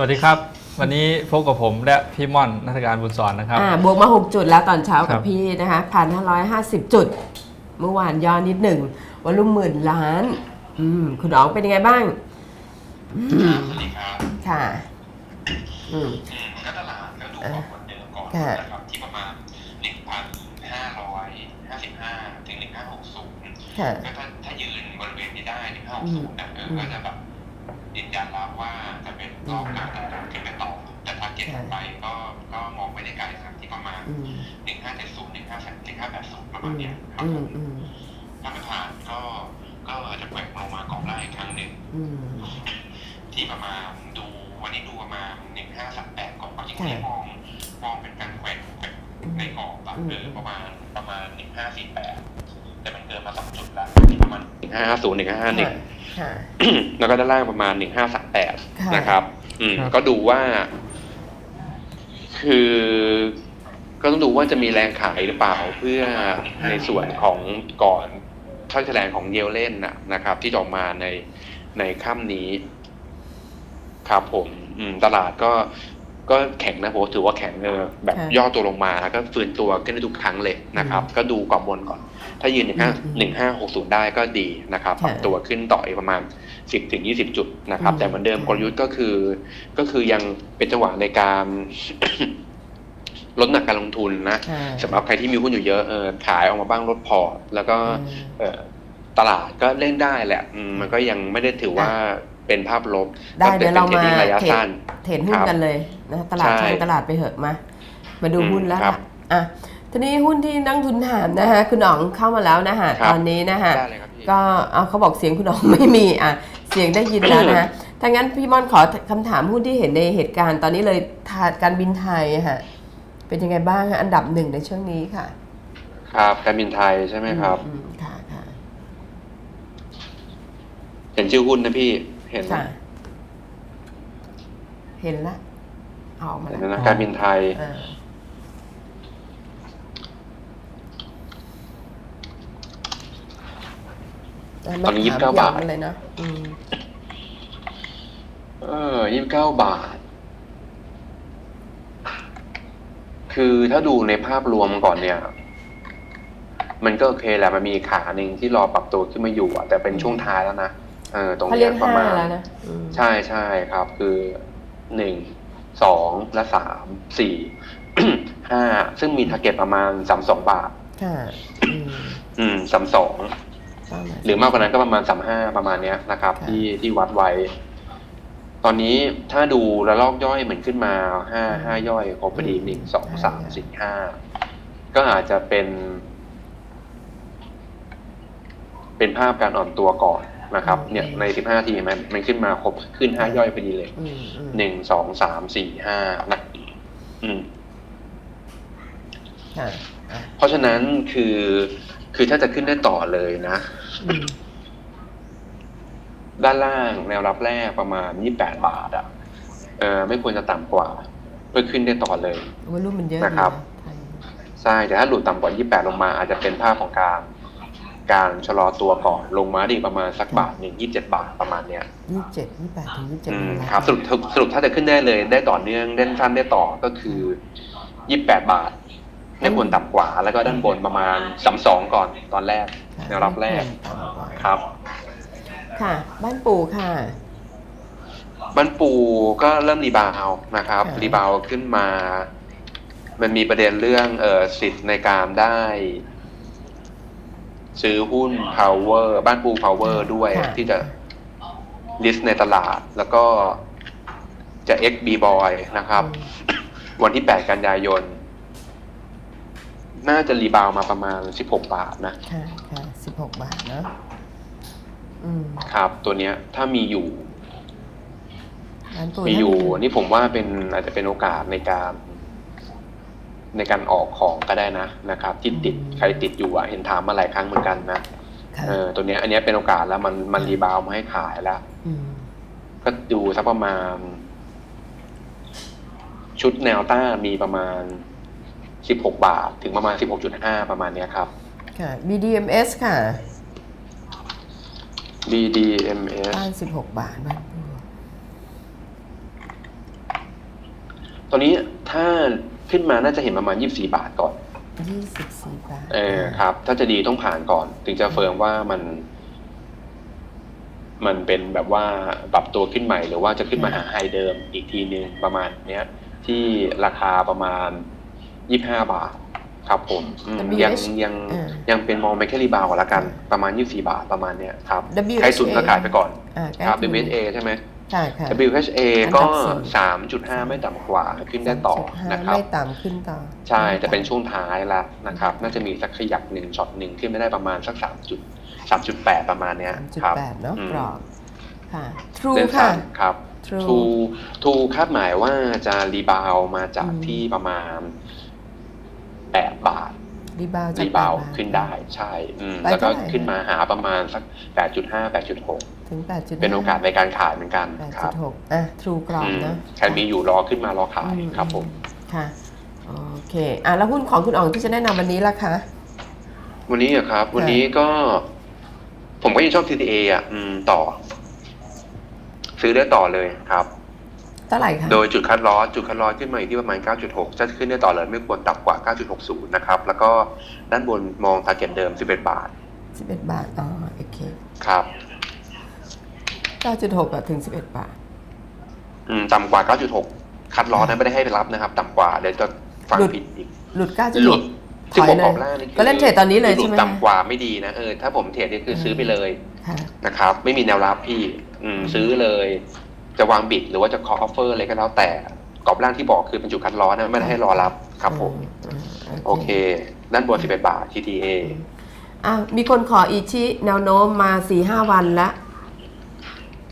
วัสดีครับ วันนี้พบกับผมและพี่ม่อนนักการบุญสอนนะครับอ่าบวกมา 6 จุดแล้วตอนเช้าครักับบ พี่นะคะพันห้าร้อยห้าสิบจุด เมื่อวานย่อนิดหนึ่งวันรุ่มหมื่นล้าน อืม คุณอ๋องเป็นยังไงบ้างสวัสดีครับค่ะ อืม อืมก็ตลาดก็ดูของคนเดิมก่อนค่ะ นะครับที่ประมาณ 1,555 ถึง 1,560ค่ะ ก็ถ้าถ้ายืนบริเวณนี้ได้อืม1,560นะเออก็จะแบบ ยืนยันแล้วว่าจะเป็นรอบการตัดสินขึ้นไปต่อ แต่ถ้าเก็บไปก็ก็มองไม่ได้ไกลครับที่ประมาณอืม1570 1580ประอืมาณมเนี้ยครับอืผมมอืมถ้าไม่ผ่านก็ก็จะแกว่งลงมากรอบล่างอีกครั้งหนึ่งอืมที่ประมาณดูวันนี้ดูประมาณหนึ่งห้าสามแปดก่อนจริงค่ะๆมองมองเป็นการแกว่งแกว่งในกรอบแบบอืมเออประมาณประมาณหนึ่งห้าสี่แปดแต่มันเกินมาสองจุดแล้วที่ประมาณหนึ่งห้าห้าศูนย์หนึ่งห้าห้าหนึ่งค่ะ แล้วก็ด้านล่างประมาณหนึ่งห้าสามแปดค่ะนะครับ อืมครับก็ดูว่า คือ ก็ต้องดูว่าจะมีแรงขายหรือเปล่าเพื่อในส่วนของก่อนถ้าแถลงของเยลเล่นนะนะครับ ที่จะออกมาในในค่ำนี้ ครับผมอืมตลาดก็ก็แข็งนะผมถือว่าแข็งเออแบบค่ะย่อตัวลงมาก็ฟื้นตัวขึ้นได้ทุกครั้งเลยนะครับ ก็ดูกรอบบนก่อน ถ้ายืนหนึ่งห้าอืมหนึ่งห้าหกศูนย์ได้ก็ดีนะครับปรับค่ะตัวขึ้นต่ออีกประมาณสิบถึงยี่สิบจุดนะครับอืมแต่เหมือนเดิมค่ะกลยุทธ์ก็คือ ก็คือยังเป็นจังหวะในการลดหนักการลงทุนนะค่ะสำหรับใครที่มีหุ้นอยู่เยอะเออขายออกมาบ้างลดพอร์ตแล้วก็อืมเออตลาดก็เล่นได้แหละอืมมันก็ยังไม่ได้ถือว่าเป็นภาพลบได้ก็เดี๋ยวป็เรานทมาดดิ้งระยะเทรดสั้นเทรดหุ้นครับกันเลยนะตลาดใช่ทางตลาดไปเหอะมา มาดูอืมหุ้นแล้วครัค่ะบอะ ทีนี้หุ้นที่นักทุนถามนะคะคุณอ๋องเข้ามาแล้วนะคะครับ ตอนนี้นะคะได้เลยครับพี่ ก็เอาเขาบอกเสียงคุณอ๋องไม่มีอะเสียงได้ยินแล้วนะคะถ้างั้นพี่ม่อนขอคำถามหุ้นที่เห็นในเหตุการณ์ตอนนี้เลยทาการบินไทยอะค่ะ เป็นยังไงบ้างคะอันดับหนึ่งในช่วงนี้ค่ะครับการบินไทยใช่ไหมครับ อืมค่ะค่ะเห็นชื่อหุ้นนะพี่ เห็นค่ะ เห็นละเอาออกมาเห็นแล้วนะการบินไทย อ่า ตอนนี้ไม่ถม29บาทย้ำเลยเนาะอืมเออยี่สิบเก้าบาท คือถ้าดูในภาพรวมก่อนเนี่ย มันก็โอเคแหละมันมีขาหนึ่งที่รอปรับตัวขึ้นมาอยู่อะแต่เป็นช่วงท้ายแล้วนะเออตรงเขาเนี้เรียยกประห้ามาณแล้วนะอืมใช่ใช่ครับ คือหนึ่งสองและสามสี่ห้าซึ่งมีทาร์เก็ตประมาณสามสองบาทค่ะอืมอืมสามสองประมาณ หรือมากกว่านั้นก็ประมาณสามห้าประมาณเนี้ยนะครับค่ะที่ที่วัดไว้ ตอนนี้ถ้าดูระลอกย่อยเหมือนขึ้นมาห้าห้าย่อยครบพอดีหนึ่งสองสามสี่ห้าก็อาจจะเป็น เป็นภาพการอ่อนตัวก่อนนะครับ เนี่ยในสิบห้าทีมันมันขึ้นมาครบขึ้นห้าย่อยพอดีเลยอืมอืมหนึ่งสองสามสี่ห้านะอืมค่ะอะเพราะฉะนั้นคือคือถ้าจะขึ้นได้ต่อเลยนะอืม ด้านล่างแนวรับแรกประมาณ28บาทอะเออไม่ควรจะต่ำกว่า เพื่อขึ้นได้ต่อเลยวอลุ่มมันเยอะนะครับดีไทยใช่แต่ถ้าหลุดต่ำกว่า 28 ลงมา อาจจะเป็นภาพของการการชะลอตัวก่อนลงมาดีประมาณสักบาทหนึ่งยี่สิบเจ็ดบาทประมาณเนี้ยยี่สิบเจ็ดยี่สิบแปดถึงยี่สิบเจ็ดอืมแล้วครับสรุปสรุปถ้าจะขึ้นได้เลยได้ต่อเนื่องเด่นสั้นได้ต่อก็คือ28บาทไม่ควรต่ำกว่า แล้วก็ด้านบนประมาณ32ก่อนตอนแรกค่ะ แนวรับแรกไม่ควต่ำกว่าครับ ค่ะ บ้านปู่ค่ะบันปูก็เริ่มรีบาวด์นะครับค่ะรีบาวด์ขึ้นมา มันมีประเด็นเรื่องเออสิทธิ์ในการได้ ซื้อหุ้น power บ้านปู power ด้วยค่ะที่จะ list ในตลาด แล้วก็จะ XB boy นะครับ วันที่ 8 กันยายน น่าจะรีบาวด์มาประมาณ 16 บาทนะค่ะค่ะ สิบหกบาทเนาะอืมครับ ตัวเนี้ยถ้ามีอยู่บ้านปู่มีอยู่ท่านนี่ผมว่าเป็นอาจจะเป็นโอกาสในการ ในการออกของก็ได้นะนะครับ ที่ติดใครติดอยู่อะเห็นถามมาหลายครั้งเหมือนกันนะค่ะเออตัวเนี้ย อันเนี้ยเป็นโอกาสแล้วมันมันรีบาวด์มาให้ขายแล้วอืมก็ดูสักประมาณ ชุดแนวต้านมีประมาณสิบหกบาท ถึงประมาณสิบหกจุดห้าประมาณเนี้ยครับ ค่ะ BDMs ค่ะ BDMS บ้านสิบหกบาทบ้านปู่ตอนนี้ถ้าขึ้นมาน่าจะเห็นประมาณ24บาทก่อนยี่สิบสี่บาท เออครับ ถ้าจะดีต้องผ่านก่อน ถึงจะเฟิร์มว่ามัน มันเป็นแบบว่าปรับตัวขึ้นใหม่ หรือว่าจะขึ้นมาหาไฮเดิมอีกทีหนึ่งประมาณเนี้ย ที่ราคาประมาณ25บาท ครับผมอืม WH ยังยังอ่ายังเป็นมองไปแค่รีบาวก่อนละกัน ประมาณ 24 บาทประมาณเนี้ยครับ WHA ใครสุดก็ขายไปก่อนอ่าใกล้ครับถึง WHA ใช่ไหมค่ะค่ะ WHA อันดับก็สี่ 3.5 ไม่ต่ำกว่าขึ้นได้ต่อ3.5นะครับ ไม่ต่ำขึ้นต่อใช่แต่เป็นช่วงท้ายแล้วนะครับ น่าจะมีสักขยับหนึ่งช็อตหนึ่งขึ้นไม่ได้ประมาณสักสามจุดสามจุดแปดประมาณเนี้ยสามจุดครับ แปดเนาะอืม กรอบค่ะ True เส้นค่ะ สั้นครับ True ทูทูคาดหมายว่าจะรีบาวมาจากอืมที่ประมาณ แปดบาท รีบาวจากรีบาวแปดบทขึ้นได้ใช่อืมไปแล้วก็เท่าไหร่ ขึ้นมาหาประมาณสักแปดจุดห้าแปดจุดหกถึงแปดจุดเป็นโอกาสในการขายเหมือนกันแปดคจุรับดหกอะ True กรอบอืมเนาะใครมีอยู่รอขึ้นมารอขายอืครับผม ค่ะ โอเค อะ แล้วหุ้นของคุณอ๋องที่จะแนะนำวันนี้ล่ะคะ วันนี้อะครับ วันนี้ก็ ผมก็ยังชอบ TTA อะ อืม ต่อ ซื้อได้ต่อเลยครับ เท่าไหร่คะ โดยจุดคัดลอสจุดคัดลอสขึ้นมาอยู่ที่ประมาณ 9.6 จะขึ้นได้ต่อเลยไม่ควรต่ำกว่า 9.60 นะครับ แล้วก็ด้านบนมอง t a r g e t เดิม 11 บาทสิบเอ็ดบาท อ๋อ โอเค ครับเก้าจุดหกถึงสิบเอ็ดบาท อืม ต่ำกว่า 9.6 คัดลอสนะไม่ได้ให้ไปรับนะครับ ต่ำกว่าเดี๋ยวจะฟังหลุดผิดอีก หลุดเก้าจุดหหลุกดถที่อยผมเลยบอกล่างนี่คือก็เล่นเทรดตอนนี้เลยหลุใช่ดไหมต่ำกว่าไม่ดีนะเออถ้าผมเทรดนี่คือซื้อไปเลยค่ะนะครับ ไม่มีแนวรับพี่ อืม ซื้อเลย จะวางบิดหรือว่าจะ call offer อะไรก็แล้วแต่กรอบล่างที่บอกคือเป็นจุดคัดลอสนะไม่ได้ให้รอรับครับผมอืมโอเค ด้านบน11 บาท TTA อะมีคนขออีชิแนวโน้มมาสี่ห้าวันละ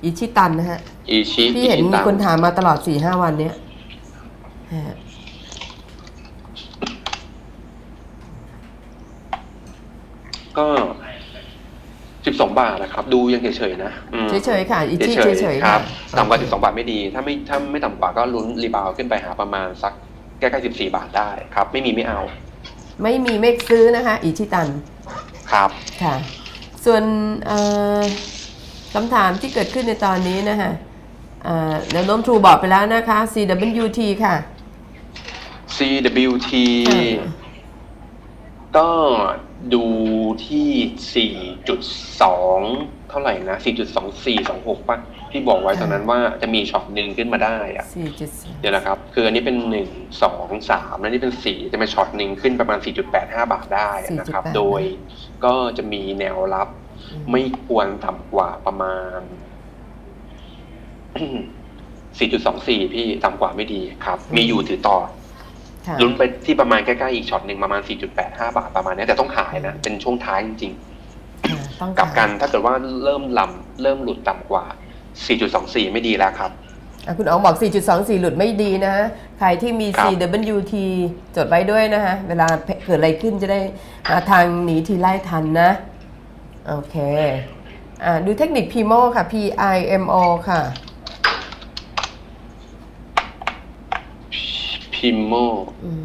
อีชิตันนะฮะ อีชิพี่เห็นอิมีตังคนถามมาตลอดสี่ห้าวันเนี้ยฮะก็ 12 บาทนะครับ ดูยังเฉยๆนะอืมเฉยๆค่ะอีชิเฉยเฉยๆๆคค่ะรับต่ำกว่าโอเค12 บาทไม่ดี ถ้าไม่ถ้าไม่ต่ำกว่าก็ลุ้นรีบาวด์ขึ้นไปหาประมาณสักใกล้ๆ14 บาทได้ครับ ไม่มีไม่เอาไม่มีเมฆซื้อนะคะ อีชิตันครับ ค่ะ ส่วนเอ่อคำถามที่เกิดขึ้นในตอนนี้นะคะเอ่อแนวโน้มทรูบอกไปแล้วนะคะ CWT ค่ะ CWT อ่า ก็ ดูที่ 4.2 เท่าไหร่นะ 4.2426ป่ะที่บอกไว้ตอนนั้นว่าจะมีช็อตหนึ่งขึ้นมาได้อะ4.4เดี๋ยวนะครับ คืออันนี้เป็นหนึ่งสองสามแล้วนี่เป็นสี่จะเป็นช็อตหนึ่งขึ้นประมาณสี่จุดแปดห้าบาทได้นะครับ4.85โดยก็จะมีแนวรับไม่ควรต่ำกว่าประมาณสี่จุดสองสี่พี่ต่ำกว่าไม่ดีครับ มีอยู่ถือต่อค่ะ ลุ้นไปที่ประมาณใกล้ๆอีกช็อตหนึ่งประมาณสี่จุดแปดห้าบาทประมาณเนี้ยแต่ต้องขายนะ เป็นช่วงท้ายจริงค่ะต้องๆกับกันขายถ้าเกิดว่าเริ่มลำเริ่มหลุดต่ำกว่าสี่จุดสองสี่ไม่ดีแล้วครับอะคุณอ๋องบอก 4.24 หลุดไม่ดีนะฮะ ใครที่มีครับ CWT จดไว้ด้วยนะฮะ เวลาเกิดอะไรขึ้นจะได้หาทางหนีทีไล่ทันนะ โอเค อ่าดูเทคนิค PIMO ค่ะ PIMO ค่ะ พิมโมอืม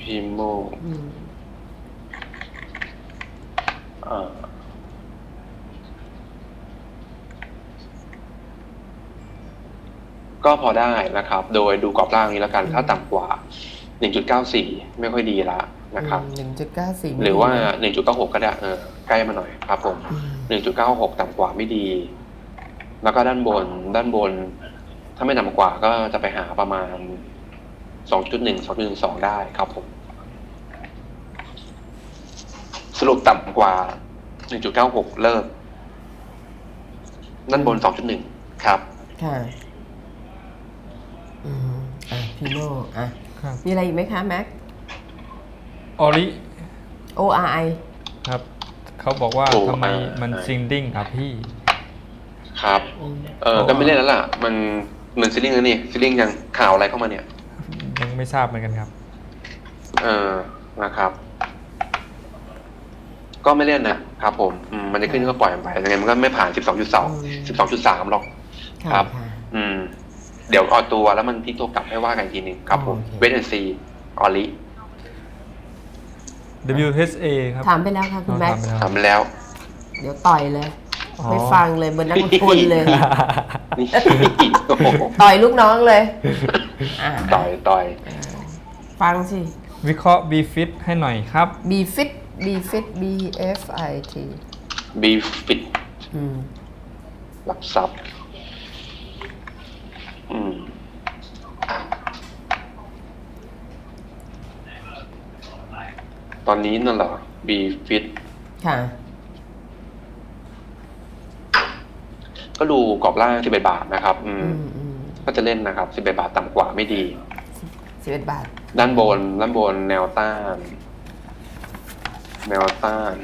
พิมโมอืมอ่าก็พอได้นะครับ โดยดูกรอบล่างนี้แล้วกัน ถ้าต่ำกว่า 1.94 ไม่ค่อยดีละนะครับ หนึ่งจุดเก้าสี่ หรือว่า 1.96 ก็ได้เออใกล้มาหน่อยครับผม 1.96 ต่ำกว่าไม่ดี แล้วก็ด้านบนด้านบน ถ้าไม่ต่ำกว่าก็จะไปหาประมาณ 2.1 2.12 ได้ครับผม สรุปต่ำกว่า 1.96 เลิกด้านบน 2.1 ครับ ค่ะ อืม อะ PIMO อะ ครับ มีอะไรอีกไหมคะแม็ก ออริ ORI ครับ เขาบอกว่าโอ้ทำไมอ่ามันอ่าซิงดิ้งครับพี่ ครับอืมเออก็ไม่เล่นแล้วล่ะ มัน เหมือนซิลลิงแล้วนี่ซิลลิงยังข่าวอะไรเข้ามาเนี่ย ยังไม่ทราบเหมือนกันครับ เออนะครับ ก็ไม่เล่นนะครับผมอืมมันจะขึ้นก็ปล่อยมันไปยังไงมันก็ไม่ผ่าน 12.2 12.3 หรอกะครับะ อืม เดี๋ยวเออกตัวแล้วมันพลิกตัวกลับให้ว่ากันอีกทีหนึงครับผมโอเค เวทแอนซีออลิ WHA ครับ ถามไปแล้วค่ะคุณแม็กเราทำไปแล้ว เดี๋ยวต่อยเลยอ๋อ ไม่ฟังเลยเหมือนนักลงทุนเลย นี่โอ้โหต่อยลูกน้องเลยอะต่อยต่อยฟังสิ วิเคราะห์ B Fit ให้หน่อยครับ B fit B fit B F I T บีฟิตอืมหลักทรัพย์อืมตอนนี้นั่นเหรอ B Fit ค่ะ ก็ดูกรอบล่าง11บาทนะครับอือืมมอืม ก็จะเล่นนะครับ11บาทต่ำกว่าไม่ดี สิบเอ็ดบาท ด้านบนด้านบนแนวต้าน แนวต้าน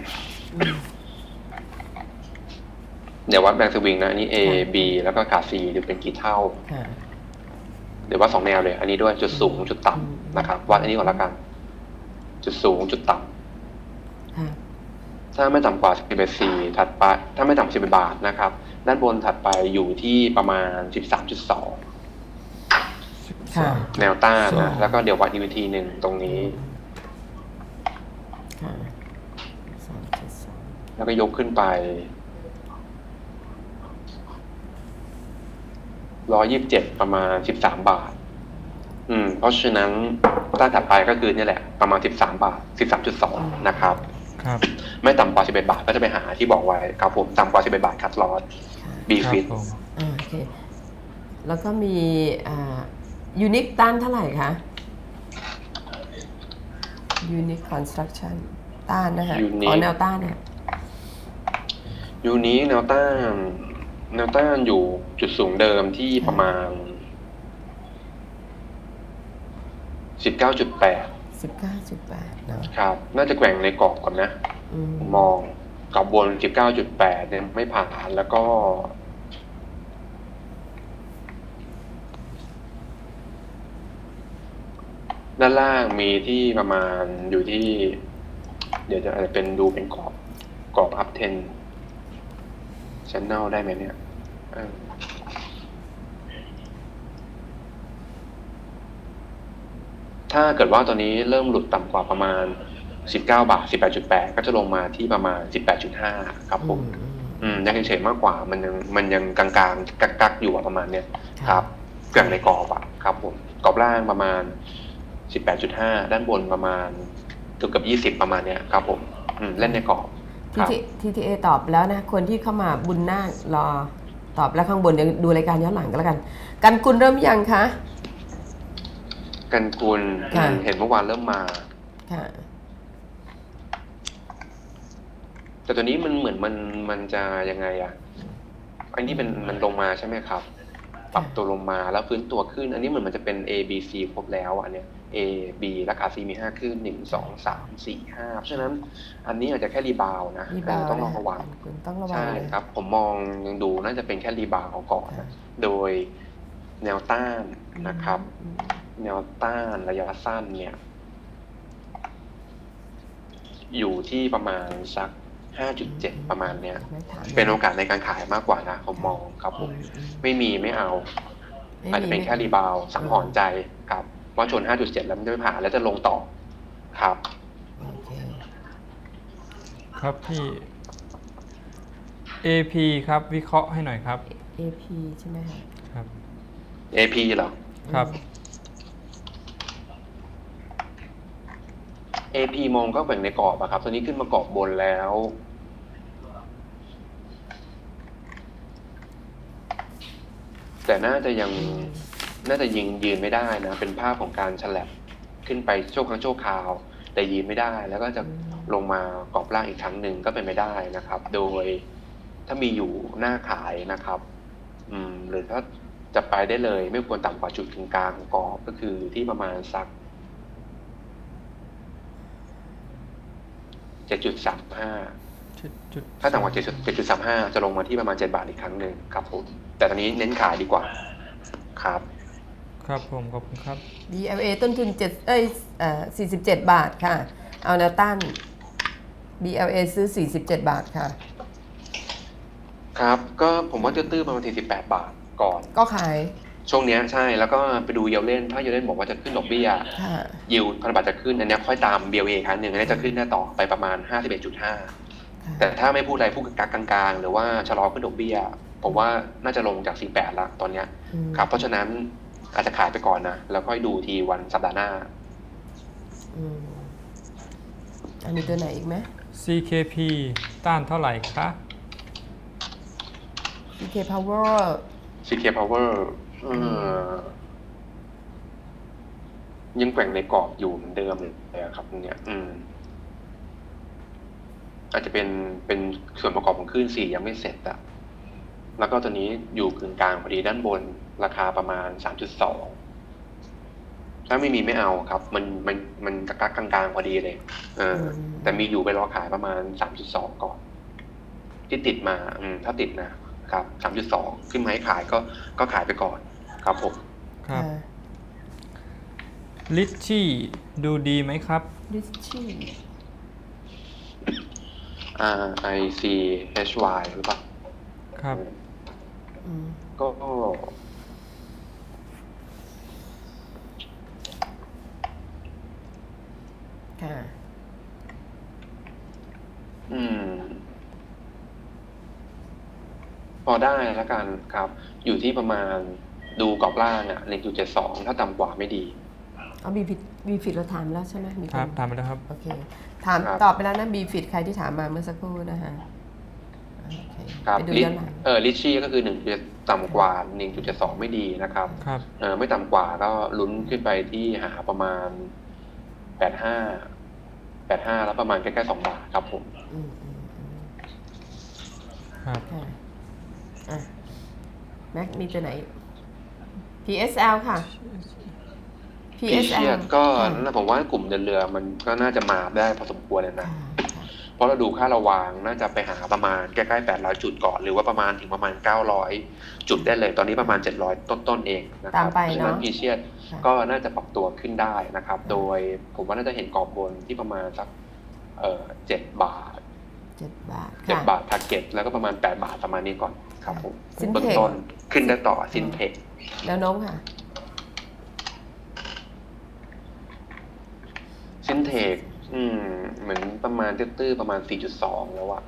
เดี๋ยววัดแบงค์สวิงนะ อันนี้ A B แล้วก็ขาด C ดูเป็นกี่เท่าค่ะเดี๋ยววัดสองแนวเลย อันนี้ด้วยจุดสูงจุดอืมต่ำนะครับวัดอันนี้ก่อนละกัน จุดสูงจุดต่ำ ค่ะ ถ้าไม่ต่ำกว่า 11 4ถัดไปถ้าไม่ต่ำ11บาทนะครับ ด้านบนถัดไปอยู่ที่ประมาณ13.2ค่ะแนวต้านสอนะงแล้วก็เดี๋ยววัดอีกวิธีหนึ่งตรงนี้ ค่ะสามเจ็ดสองแล้วก็ยกขึ้นไป ร้อยี่สิบเจ็ดประมาณสิบสามบาท อืม เพราะฉะนั้นต้านถัดไปก็คือเนี่ยแหละ ประมาณสิบสามบาทสิบสามจุดสองนะครับ ไม่ต่ำกว่า 11 บาทก็จะไปหาที่บอกไว้ครับผมต่ำกว่า 11 บาทคัดลอสบีฟิตแล้วก็มียูนิคต้านเท่าไหร่คะยูนิคคอนสตรักชั่นต้านนะคะอ่อ๋อแนวต้านเนี่ยยูนิคแนวต้านแนวต้านอยู่จุดสูงเดิมที่ประมาณ 19.8 สิบเก้าจุดแปดเนาะครับ น่าจะแกว่งในกรอบก่อนนะอืมมองกับบน 19.8 เนี่ยไม่ผ่านแล้วก็ด้านล่างมีที่ประมาณอยู่ที่ เดี๋ยวจะอาจจะเป็นดูเป็นกรอบกรอบอัพเทนชันแนลได้ไหมเนี่ยเออ ถ้าเกิดว่าตอนนี้เริ่มหลุดต่ำกว่าประมาณ 19 บาท 18.8 ก็จะลงมาที่ประมาณ 18.5 ครับผมอืมอืมยังเฉยๆมากกว่ามันยังมันยังกลางๆกักๆอยู่อะประมาณเนี้ยครับเกลื่อนในกรอบอะครับผมกรอบล่างประมาณ 18.5 ด้านบนประมาณเกือบกับ20 ประมาณเนี้ยครับผมอืมเล่นในกรอบคทีรับทีทีทีเอตอบแล้วนะคนที่เข้ามาบุญนาครอตอบแล้วข้างบนเดี๋ยวดูรายการย้อนหลังก็แล้วกัน กันกุลเริ่มยังคะ กันกุลค่ะ เห็นเมื่อวานเริ่มมา ค่ะ แต่ตัวนี้มันเหมือนมันมันจะยังไงอะอันนี้เป็นมันลงมาใช่ไหมครับ ปรับตัวลงมาแล้วฟื้นตัวขึ้น อันนี้เหมือนมันจะเป็น A B C ครบแล้วอันเนี้ย A B และขา C มีห้าขึ้นหนึ่งสองสามสี่ห้าเพราะฉะนั้นอันนี้อาจจะแค่รีบาวด์นะรีบาวเออต้องระวัง คุณต้องระวังใช่เลย ครับ ผมมองยังดูน่าจะเป็นแค่รีบาวด์ก่อนนะโดยแนวต้านนะครับ อืม แนวต้านระยะสั้นเนี่ย อยู่ที่ประมาณสัก 5.7 ประมาณเนี้ยไม่ถามเป็นโอกาสในการขายมากกว่านะผมมองครับผมอือืไม่มีไม่เอาไม่อาจจะเป็นมีแค่รีบาวด์สังหรณ์ใจครับว่าชน 5.7 แล้วมันจะไม่ผ่านแล้วจะลงต่อครับโอเคครับพี่ AP ครับ วิเคราะห์ให้หน่อยครับ AP ใช่ไหมคะครับ AP เหรอครับ AP มองก็แบ่งในกรอบอะครับ ตอนนี้ขึ้นมากรอบบนแล้ว แต่น่าจะยังน่าจะยิงยืนไม่ได้นะ เป็นภาพของการฉลับขึ้นไปโชคครั้งโชคคราว แต่ยืนไม่ได้ แล้วก็จะลงมากรอบล่างอีกครั้งหนึ่งก็เป็นไม่ได้นะครับ โดยถ้ามีอยู่หน้าขายนะครับ อืม หรือถ้าจะไปได้เลยไม่ควรต่ำกว่าจุดกึ่งกลางของกรอบก็คือที่ประมาณสัก เจ็ดจุดสามห้าจุดจุดถ้าต่ำกว่าเจ็ดเจ็ดจุดสามห้าจะลงมาที่ประมาณเจ็ดบาทอีกครั้งหนึ่งครับผมแต่ตอนนี้เน้นขายดีกว่า ครับ ครับผมขอบคุณครับ BLA ต้นทุน7เอ้ยเอ่อ47บาทค่ะ เอาแนวต้าน BLA ซื้อ47บาทค่ะ ครับ ก็ผมว่าตื้อๆประมาณสี่สิบแปดบาทก่อน ก็ขาย ช่วงเนี้ยใช่แล้วก็ไปดูเยลเล่นถ้าเยลเล่นบอกว่าจะขึ้นดอกเบี้ยค่ะ ยิวพันธบัตรจะขึ้นอันเนี้ยค่อยตาม BLA ครั้งหนึ่งอันนี้จะขึ้นหน้าต่อไปประมาณห้าสิบเอ็ดจุดห้าค่ะแต่ถ้าไม่พูดอะไรพูดกักกลางๆ หรือว่าชะลอขึ้นดอกเบี้ยผมว่าน่าจะลงจาก 48 ละตอนเนี้ยอืมครับเพราะฉะนั้นอาจจะขายไปก่อนนะ แล้วค่อยดูทีวันสัปดาห์หน้าอืมอันนี้ตัวไหนอีกไหม CKP ต้านเท่าไหร่คะ PK Power CK Power เออยังแกว่งในกรอบอยู่เหมือนเดิมเลยอะครับ เนี่ย อืม อาจจะเป็นเป็นส่วนประกอบของคลื่นสี่ยังไม่เสร็จอะแล้วก็ตัวนี้อยู่กึ่งกลางพอดีด้านบน ราคาประมาณสามจุดสองถ้าไม่มีไม่เอาครับ มันมันมันกะกักกลางๆพอดีเลย เอออืมแต่มีอยู่ไปรอขายประมาณสามจุดสองก่อน ที่ติดมา อืม ถ้าติดนะครับสามจุดสองขึ้นมาให้ขายก็ก็ขายไปก่อน ครับผมครับอ่าลิชชี่ดูดีไหมครับ ลิชชี่ R I C H Y หรือเปล่าครับ อืมก็ค่ะ อืม พอได้แล้วกันครับ อยู่ที่ประมาณ ดูกรอบล่างอะ1.72ถ้าต่ำกว่าไม่ดี เอาบีฟิตบีฟิตเราถามแล้วใช่ไหมมีครับนตามไปแล้วครับ โอเคถามครับ ตอบไปแล้วนะบีฟิตใครที่ถามมาเมื่อสักครู่นะคะโอเคครับไปดูลิย้อนหลังเออลิชชี่ก็คือ1ต่ำกว่า1.72ไม่ดีนะครับครับ เออไม่ต่ำกว่าก็ลุ้นขึ้นไปที่หาประมาณ85 85แล้วประมาณใกล้ๆ2บาทครับผม อืมอืมอืมครับ ค่ะอะแม็กมีตัวไหน PSL ค่ะ พี่ PSL เชียดก็ค่ะน่าผมว่ากลุ่มเดินเรือมันก็น่าจะมาได้พอสมควรเลยนะค่ะค่ะเพราะเราดูค่าระวางน่าจะไปหาประมาณใกล้ๆ 800 จุดก่อน หรือว่าประมาณถึงประมาณ 900 จุดได้เลย ตอนนี้ประมาณ 700 ต้นๆเองนะคตารัมบไปเพราะฉะนั้นเนาะพีเชียดค่ะก็น่าจะปรับตัวขึ้นได้นะครับ โดยผมว่าน่าจะเห็นกรอบบนที่ประมาณสักเอ่อ7บาทเจ็ดบาทเจ็ดค่ะ บาททาร์เก็ตแล้วก็ประมาณ 8 บาทประมาณนี้ก่อนครับผม Syntex เบื้องต้นขึ้นได้ต่อซินเทค แนวโน้มค่ะซินเทคอืม เหมือนประมาณตื้อๆประมาณ 4.2 แล้วอะ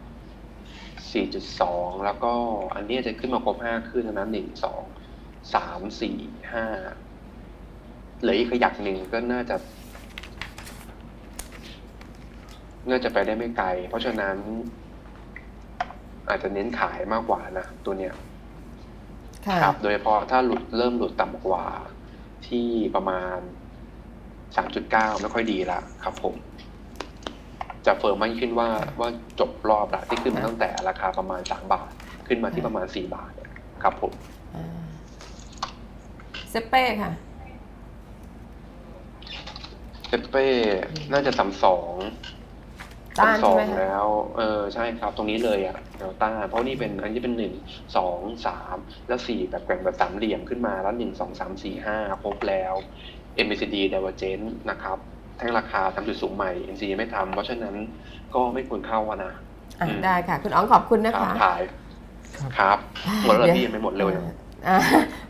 4.2 แล้วก็อันนี้จะขึ้นมาครบ5ขึ้นนะหนึ่งสองสามสี่ห้าเหลืออีกขยักหนึ่งก็น่าจะ น่าจะไปได้ไม่ไกล เพราะฉะนั้น อาจจะเน้นขายมากกว่านะตัวเนี้ย ค่ะครับ โดยเฉพาะถ้าหลุดเริ่มหลุดต่ำกว่าที่ประมาณ 3.9 ไม่ค่อยดีละครับผม จะเฟิร์มมากขึ้นว่าว่าจบรอบละที่ขึ้นมาตั้งแต่ราคาประมาณ 3 บาท ขึ้นมาที่ประมาณ 4 บาทเนี่ยครับผมอ่าเซเป้ค่ะเซเป้น่าจะสามสองต้านสอใช่งไหมคะแล้ว เออใช่ครับ ตรงนี้เลยอะ แนวต้านเพราะนี่เป็นอันนี้เป็นหนึ่งสองสามแล้วสี่แบบแกว่งแบบสามเหลี่ยมขึ้นมาแล้วหนึ่งสองสามสี่ห้าครบแล้ว MACD Divergence นะครับแท่งราคาทำจุดสูงใหม่ NC ยังไม่ทำเพราะฉะนั้นก็ไม่ควรเข้าอะนะอะอืมได้ค่ะ คุณอ๋องขอบคุณนะครัคะบถ่ายครับครับหมดแล้วเหรอเดี๋ยวพี่ยังไม่หมดเร็วยังอ่า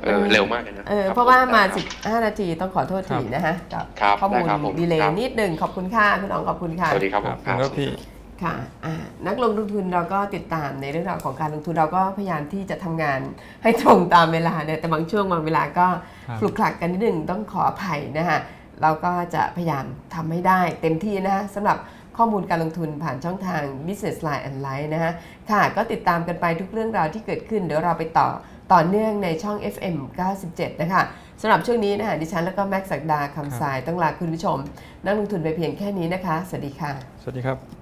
เออเร็วมากเลยนะเออคบเพราะว่ามาครับ15 นาทีต้องขอโทษทีนะฮะกับครับข้อมูลได้ครับผมดีเลครัย์บนิดหนึ่งขอบคุณค่ะ คุณอ๋องขอบคุณค่ะ สวัสดีครับคผรับมผมครับพี่ ค่ะอ่านักลงทุนเราก็ติดตามในเรื่องราวของการลงทุนเราก็พยายามที่จะทำงานให้ตรงตามเวลาเนี่ยแต่บางช่วงบางเวลาก็ครับขลุกขลักกันนิดหนึ่งต้องขออภัยนะฮะเราก็จะพยายามทำให้ได้เต็มที่นะฮะสำหรับข้อมูลการลงทุนผ่านช่องทาง Business Line and Line นะฮะค่ะ ก็ติดตามกันไปทุกเรื่องราวที่เกิดขึ้น เดี๋ยวเราไปต่อต่อเนื่องในช่อง FM 97 นะคะสำหรับช่วงนี้นะคะดิฉันแล้วก็แม็กซ์ศักดาคำสายต้องลาคุณผู้ชม นักลงทุนไปเพียงแค่นี้นะคะ สวัสดีค่ะ สวัสดีครับ